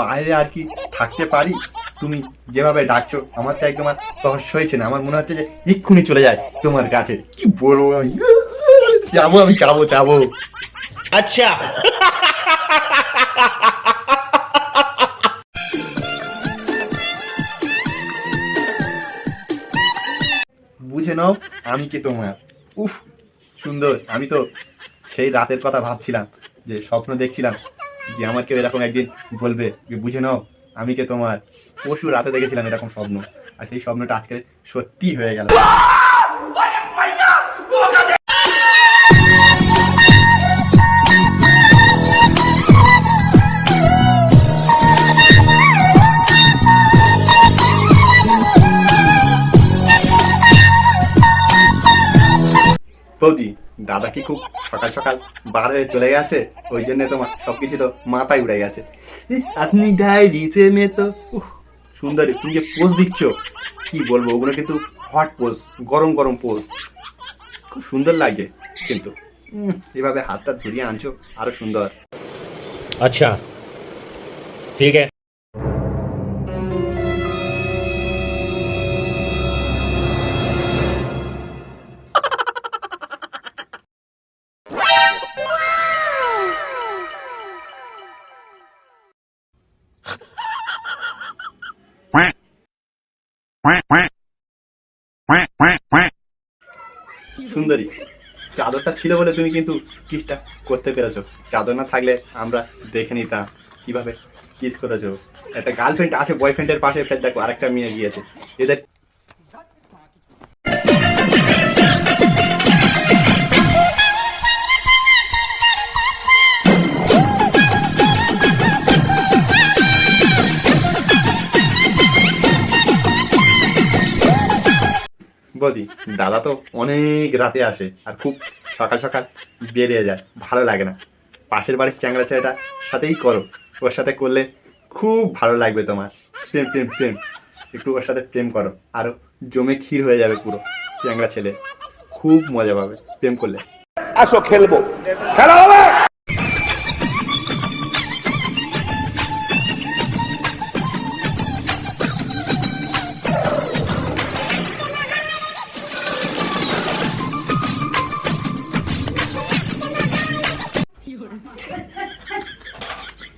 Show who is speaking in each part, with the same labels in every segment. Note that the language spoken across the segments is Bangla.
Speaker 1: বাইরে আর কি থাকতে পারি? তুমি যেভাবে ডাকছো আমার তো একদম আর রহস্য হয়েছে না। আমার মনে হচ্ছে যে এক্ষুনি চলে যায় তোমার কাছে। কি বলব আমি? যাব আমি যাব যাব।
Speaker 2: আচ্ছা।
Speaker 1: বুঝে নাও আমি কি তোমার। উফ সুন্দর। আমি তো সেই রাতের কথা ভাবছিলাম যে স্বপ্ন দেখছিলাম। যে আমার কেউ এরকম একদিন বলবে যে, বুঝে নাও, আমি কে তোমার? পশু রাতে দেখেছিলাম এরকম স্বপ্ন। আর সেই স্বপ্নটা আজকে সত্যি হয়ে গেল। বৌদি, দাদা কি খুব সকাল সকাল বার চলে গেছে? ওই জন্য তোমার সবকিছু তো মাথায় উড়ে গেছে। আপনি ডায়েরি মেয়ে তো সুন্দরী, তুমি যে পোজ দিচ্ছ, কি বলব, ওগুলো কিন্তু হট পোজ গরম গরম পোজ খুব সুন্দর লাগে কিন্তু। এভাবে হাতটা ধরিয়ে আনছো, আরও সুন্দর।
Speaker 2: আচ্ছা ঠিক আছে।
Speaker 1: সুন্দরী। চাদরটা ছিল বলে তুমি কিন্তু কিসটা করতে পেরেছ? চাদর না থাকলে আমরা দেখে নিতাম কীভাবে কিস করেছ। একটা গার্লফ্রেন্ড আছে বয়ফ্রেন্ডের পাশে, ফের দেখো আরেকটা মেয়ে গিয়েছে। এদের বদি, দাদা তো অনেক রাতে আসে আর খুব সকাল সকাল বেরিয়ে যায়, ভালো লাগে না। পাশের বাড়ির চ্যাংড়া ছেলেটা সাথেই করো, ওর সাথে করলে খুব ভালো লাগবে তোমার। প্রেম প্রেম প্রেম, একটু ওর সাথে প্রেম করো আরও জমে ক্ষীর হয়ে যাবে পুরো চ্যাংড়া ছেলে, খুব মজা পাবে প্রেম করলে।
Speaker 3: আসো, খেলব। খেলা হবে!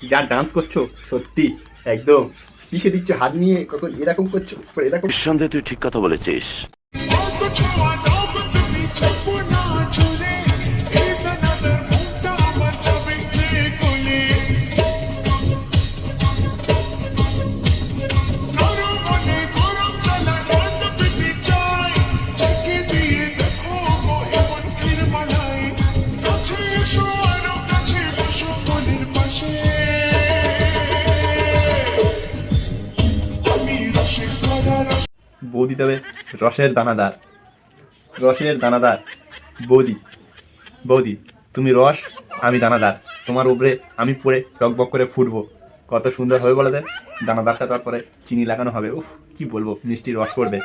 Speaker 1: যা ডান্স করছ সত্যি একদম। পিছিয়ে দিচ্ছ হাত নিয়ে? কখন এরকম করছ? এরকম
Speaker 4: তুই ঠিক কথা বলেছিস।
Speaker 1: বৌদি হবে। রসের দানাদার। রসের দানাদার। বৌদি। বৌদি, তুমি রস, আমি দানাদার। তোমার উপরে আমি পরে টকবক করে ফুটবো। কত সুন্দর হবে বলে দেন দানাদারটা তারপরে চিনি লাগানো হবে। উফ, কি বলব, মিষ্টি রস পড়বে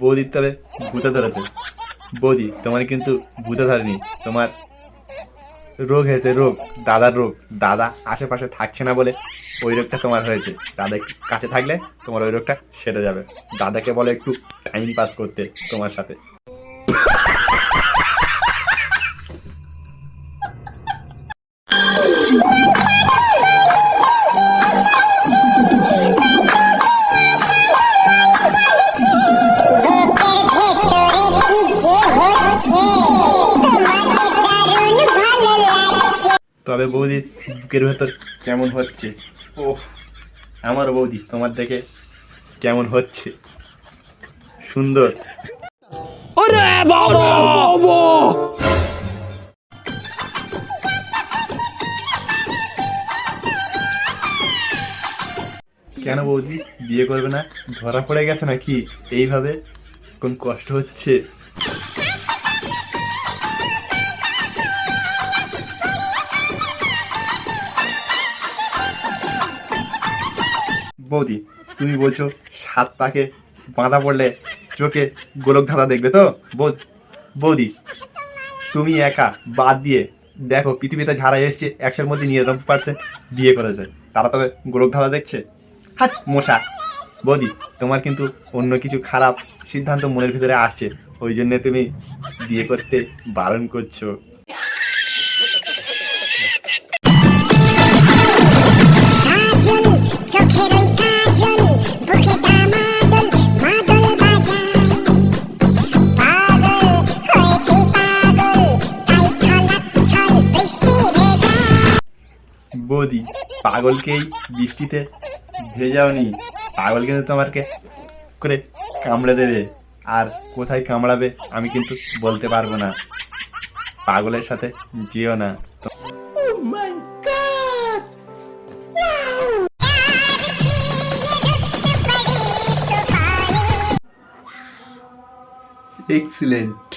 Speaker 1: বৌদির তবে ভূতা ধরেছে। বৌদি, তোমার কিন্তু ভূতা ধরেনি। তোমার রোগ হয়েছে, রোগ, দাদার রোগ। দাদা আশেপাশে থাকছে না বলে ওই রোগটা তোমার হয়েছে। দাদা কাছে থাকলে তোমার ওই রোগটা সেরে যাবে। দাদাকে বলে একটু টাইম পাস করতে তোমার সাথে। তবে বৌদির বুকের ভেতর কেমন হচ্ছে? ও আমার বৌদি তোমার দেখে কেমন হচ্ছে? সুন্দর। কেন বৌদি বিয়ে করবে না? ধরা পড়ে গেছে নাকি? এইভাবে কোন কষ্ট হচ্ছে? বৌদি, তুমি বলছো সাত পাকে বাঁধা পড়লে চোখে গোলক ধাঁধা দেখবে তো? বৌদি, তুমি একা বাদ দিয়ে দেখো পৃথিবীতে যারা এসছে একশোর মধ্যে নিয়ে নিরানব্বই পার্সেন্ট বিয়ে করেছে। তারা তবে গোলক ধাঁধা দেখছে? হাট মশা। বৌদি, তোমার কিন্তু অন্য কিছু খারাপ সিদ্ধান্ত মনের ভিতরে আসছে। ওই জন্যে তুমি বিয়ে করতে বারণ করছ। পাগলকেই বৃষ্টিতে ভেজাওনি। পাগল কিন্তু তোমাকে করে কামড়ে দেবে। আর কোথায় কামড়াবে আমি কিন্তু বলতে পারব না। পাগলের সাথে যেও না। এক্সিলেন্ট